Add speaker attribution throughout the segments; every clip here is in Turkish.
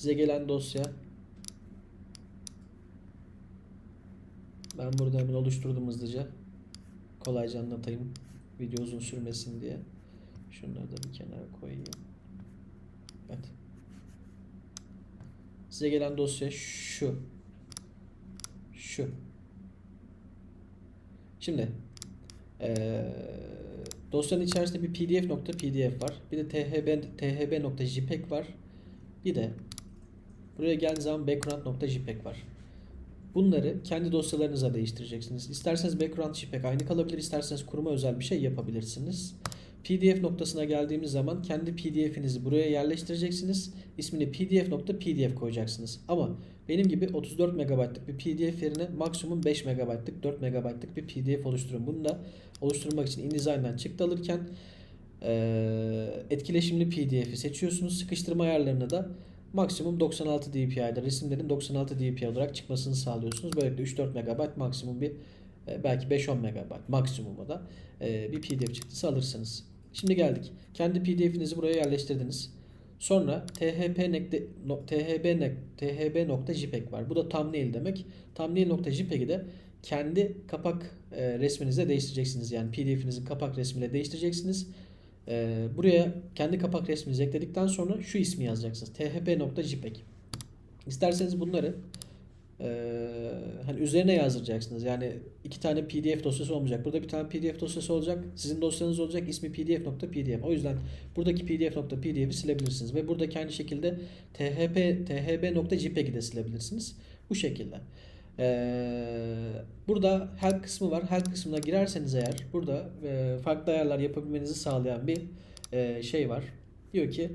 Speaker 1: Size gelen dosya ben burada hemen oluşturdum hızlıca. Kolayca anlatayım. Video uzun sürmesin diye. Şunları da bir kenara koyayım. Evet. Size gelen dosya şu. Şu. Şimdi eee, dosyanın içerisinde bir pdf.pdf var. Bir de thb thb.jpeg var. Bir de buraya geldiğiniz zaman background.jpeg var. Bunları kendi dosyalarınıza değiştireceksiniz. İsterseniz background JPEG aynı kalabilir, isterseniz kuruma özel bir şey yapabilirsiniz. PDF noktasına geldiğimiz zaman kendi PDF'inizi buraya yerleştireceksiniz. İsmini pdf.pdf koyacaksınız. Ama benim gibi 34 MB'lık bir PDF yerine maksimum 5 MB'lık 4 MB'lık bir PDF oluşturun. Bunu da oluşturmak için InDesign'dan çıktı alırken etkileşimli PDF'i seçiyorsunuz. Sıkıştırma ayarlarını da maksimum 96 dpi'de resimlerin 96 dpi olarak çıkmasını sağlıyorsunuz. Böylelikle 3-4 MB maksimum bir e, belki 5-10 MB maksimum da e, bir PDF çıktısı alırsınız. Şimdi geldik. Kendi PDF'inizi buraya yerleştirdiniz. Sonra no- thb thb.jpeg var. Bu da thumbnail demek. Thumbnail.jpeg'i de kendi kapak e, resminize değiştireceksiniz. Yani PDF'inizin kapak resmiyle değiştireceksiniz. E, buraya kendi kapak resminizi ekledikten sonra şu ismi yazacaksınız. thp.jpeg. İsterseniz bunları ee, hani üzerine yazdıracaksınız. Yani iki tane PDF dosyası olmayacak. Burada bir tane PDF dosyası olacak. Sizin dosyanız olacak. İsmi pdf.pdf. O yüzden buradaki pdf.pdf'i silebilirsiniz. Ve buradaki aynı şekilde thp thb.jpeg'i de silebilirsiniz. Bu şekilde. Ee, burada help kısmı var. Help kısmına girerseniz eğer burada e, farklı ayarlar yapabilmenizi sağlayan bir e, şey var. Diyor ki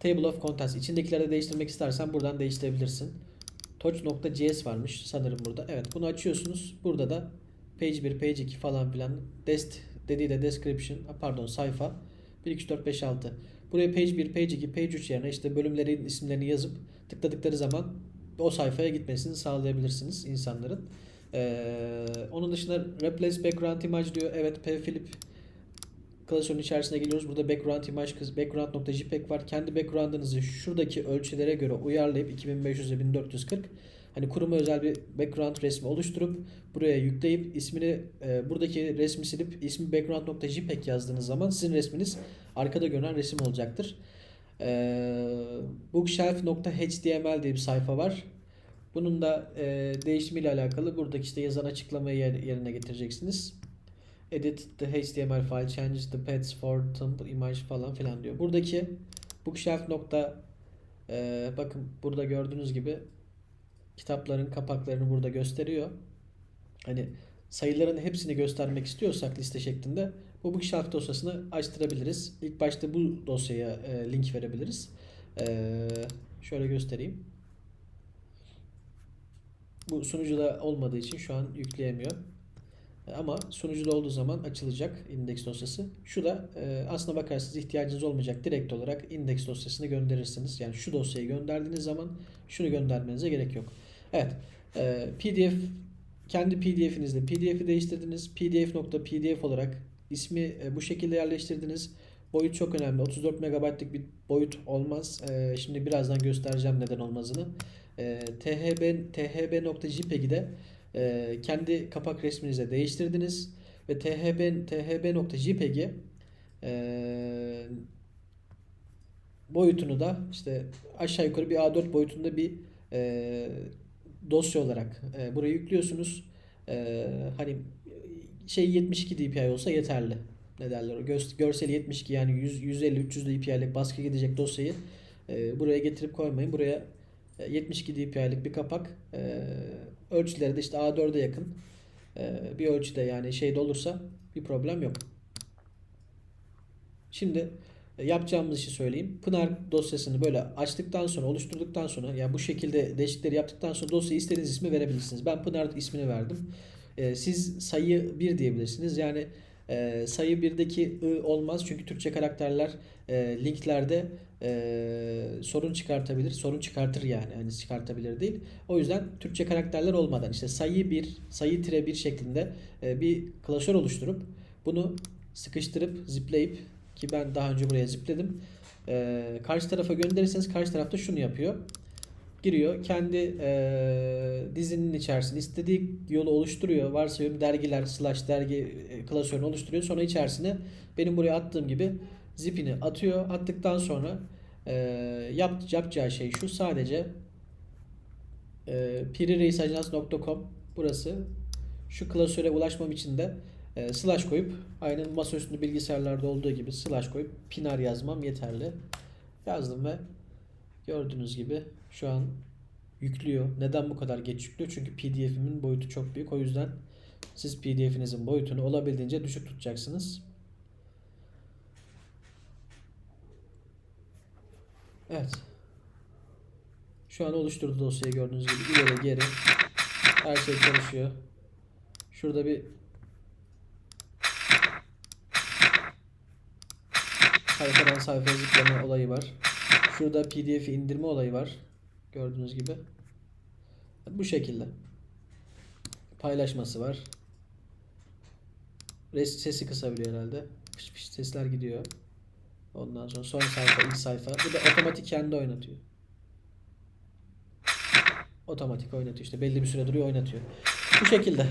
Speaker 1: Table of Contents. İçindekileri de değiştirmek istersen buradan değiştirebilirsin. Touch.js varmış sanırım burada. Evet bunu açıyorsunuz. Burada da page 1, page 2 falan filan dest dediği de description pardon sayfa 1, 2, 3, 4, 5, 6. Buraya page 1, page 2, page 3 yerine işte bölümlerin isimlerini yazıp tıkladıkları zaman o sayfaya gitmesini sağlayabilirsiniz insanların. Ee, onun dışında replace background image diyor. Evet pflip klasörün içerisine geliyoruz. Burada background image kız background.jpeg var. Kendi background'ınızı şuradaki ölçülere göre uyarlayıp 2500 ile 1440 hani kuruma özel bir background resmi oluşturup buraya yükleyip ismini e, buradaki resmi silip ismi background.jpeg yazdığınız zaman sizin resminiz arkada görünen resim olacaktır. E, bookshelf.html diye bir sayfa var. Bunun da e, değişimiyle alakalı buradaki işte yazan açıklamayı yer- yerine getireceksiniz. Edit the HTML file, change the paths for temple image falan filan diyor. Buradaki bookshelf nokta e, bakın burada gördüğünüz gibi kitapların kapaklarını burada gösteriyor. Hani sayıların hepsini göstermek istiyorsak liste şeklinde bu bookshelf dosyasını açtırabiliriz. İlk başta bu dosyaya e, link verebiliriz. E, şöyle göstereyim. Bu sunucuda olmadığı için şu an yükleyemiyor. Ama sunucuda olduğu zaman açılacak indeks dosyası. Şu da e, aslına bakarsanız ihtiyacınız olmayacak. Direkt olarak indeks dosyasını gönderirsiniz. Yani şu dosyayı gönderdiğiniz zaman şunu göndermenize gerek yok. Evet. e, PDF kendi PDF'inizde PDF'i değiştirdiniz. PDF.pdf olarak ismi e, bu şekilde yerleştirdiniz. Boyut çok önemli. 34 MB'lık bir boyut olmaz. E, şimdi birazdan göstereceğim neden olmazını. E, thb thb.jpeg'i de kendi kapak resminize değiştirdiniz ve thb thb.jpeg'i e, boyutunu da işte aşağı yukarı bir A4 boyutunda bir dosya olarak buraya yüklüyorsunuz. Hani şey 72 dpi olsa yeterli. Ne derler o? Görseli 72 yani 100, 150 300 dpi'lik baskı gidecek dosyayı e, buraya getirip koymayın. Buraya e, 72 dpi'lik bir kapak e, ölçüleri de işte A4'e yakın e, bir ölçüde yani şeyde olursa bir problem yok. Şimdi e, yapacağımız işi söyleyeyim. Pınar dosyasını böyle açtıktan sonra oluşturduktan sonra yani bu şekilde değişiklikleri yaptıktan sonra dosyaya istediğiniz ismi verebilirsiniz. Ben Pınar ismini verdim. E, siz sayı 1 diyebilirsiniz. Yani e, sayı 1'deki i olmaz çünkü Türkçe karakterler e, linklerde e, sorun çıkartabilir. Sorun çıkartır yani. Hani çıkartabilir değil. O yüzden Türkçe karakterler olmadan işte sayı 1, sayı tire 1 şeklinde e, bir klasör oluşturup bunu sıkıştırıp zipleyip ki ben daha önce buraya zipledim. E, karşı tarafa gönderirseniz karşı tarafta şunu yapıyor. Giriyor. Kendi eee, dizinin içerisinde istediği yolu oluşturuyor. Varsayıyorum dergiler slash dergi e, klasörünü oluşturuyor. Sonra içerisine benim buraya attığım gibi zipini atıyor. Attıktan sonra eee yap, yapacağı şey şu sadece e, pirireisajans.com burası. Şu klasöre ulaşmam için de e, slash koyup aynı masaüstü bilgisayarlarda olduğu gibi slash koyup pinar yazmam yeterli. Yazdım ve gördüğünüz gibi şu an yüklüyor. Neden bu kadar geç yüklüyor? Çünkü PDF'imin boyutu çok büyük. O yüzden siz PDF'inizin boyutunu olabildiğince düşük tutacaksınız. Evet. Şu an oluşturdu dosyayı gördüğünüz gibi ileri geri her şey çalışıyor. Şurada bir sayfadan sayfaya zıplama olayı var. Şurada PDF'i indirme olayı var. Gördüğünüz gibi. Bu şekilde. Paylaşması var. Res sesi kısabiliyor herhalde. Pış pış sesler gidiyor. Ondan sonra son sayfa, ilk sayfa. Bu da otomatik kendi oynatıyor. Otomatik oynatıyor işte belli bir süre duruyor oynatıyor. Bu şekilde.